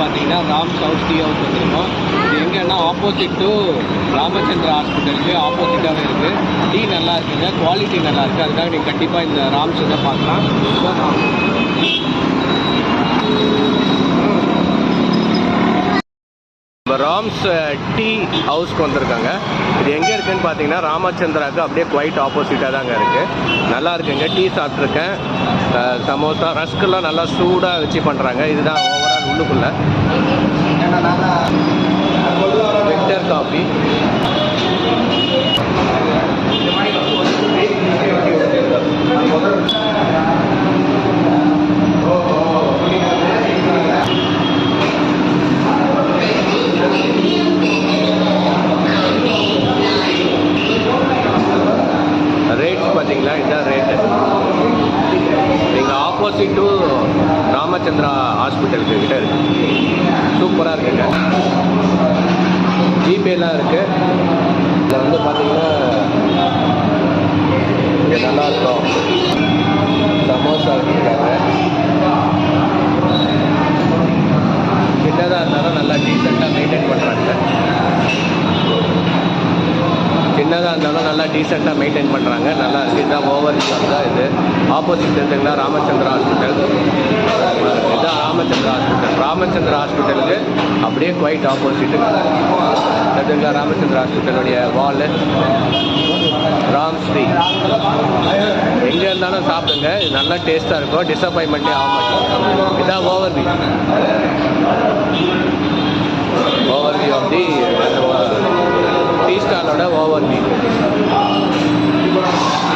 பார்த்தீங்கன்னா Ram south tea house வந்திருக்கோம். இது எங்கன்னா ஆப்போசிட் டு ராமச்சந்திரா ஹாஸ்பிட்டலுக்கு ஆப்போசிட்டாகவே இருக்குது டீ நல்லா இருக்குங்க. குவாலிட்டி நல்லா இருக்குது அதுக்காக நீங்கள் கண்டிப்பாக இந்த ராம்ஸ் இதை பார்க்கலாம். ராம்ஸ் டீ ஹவுஸ்க்கு வந்திருக்காங்க. இது எங்கே இருக்குன்னு பார்த்தீங்கன்னா ராமச்சந்திராவுக்கு அப்படியே குவைட் ஆப்போசிட்டாக தாங்க இருக்குது நல்லா இருக்குங்க. டீ சாப்பிட்ருக்கேன் சமோசா ரஸ்க்கெல்லாம் நல்லா சூடாக வச்சு பண்ணுறாங்க இதுதான் ஓவரால் உள்ளுக்குள்ளே. விக்டர் காஃபி பார்த்தீங்களா இதுதான் ரேட்டு நீங்கள் ஆப்போசிட் டு ராமச்சந்திரா ஹாஸ்பிட்டலுக்கு கிட்டே இருக்கு. சூப்பராக இருக்குங்க. ஜிபேலாம் இருக்குது இதில் வந்து பார்த்தீங்கன்னா இங்கே நல்லா இருக்கும் சமோசா வச்சுருக்காங்க சின்னதாக இருந்தாலும் நல்லா டீசெண்டாக மெயின்டைன் பண்ணுறாங்க சின்னதாக இருந்தாலும் நல்லா டீசெண்டாக மெயின்டைன் பண்ணுறாங்க நல்லா இருக்குது இதுதான் ஓவர் தான் இது. ஆப்போசிட் இருக்குங்களா ராமச்சந்திரா ஹாஸ்பிட்டல் இதுதான் ராமச்சந்திரா ஹாஸ்பிட்டல் ராமச்சந்திரா ஹாஸ்பிட்டலுக்கு அப்படியே குவைட் ஆப்போசிட்டு இதுங்களா ராமச்சந்திரா ஹாஸ்பிட்டலுடைய வாலு ராம் ஸ்ரீ எங்கே இருந்தாலும் சாப்பிடுங்க. இது நல்லா டேஸ்ட்டாக இருக்கும். டிசப்பாயின்மெண்ட்டே ஆக மாட்டேங்குது. இதான் ஓவர் வியூ ஓவர் டீ ஸ்டாலோட ஓவர் வியூ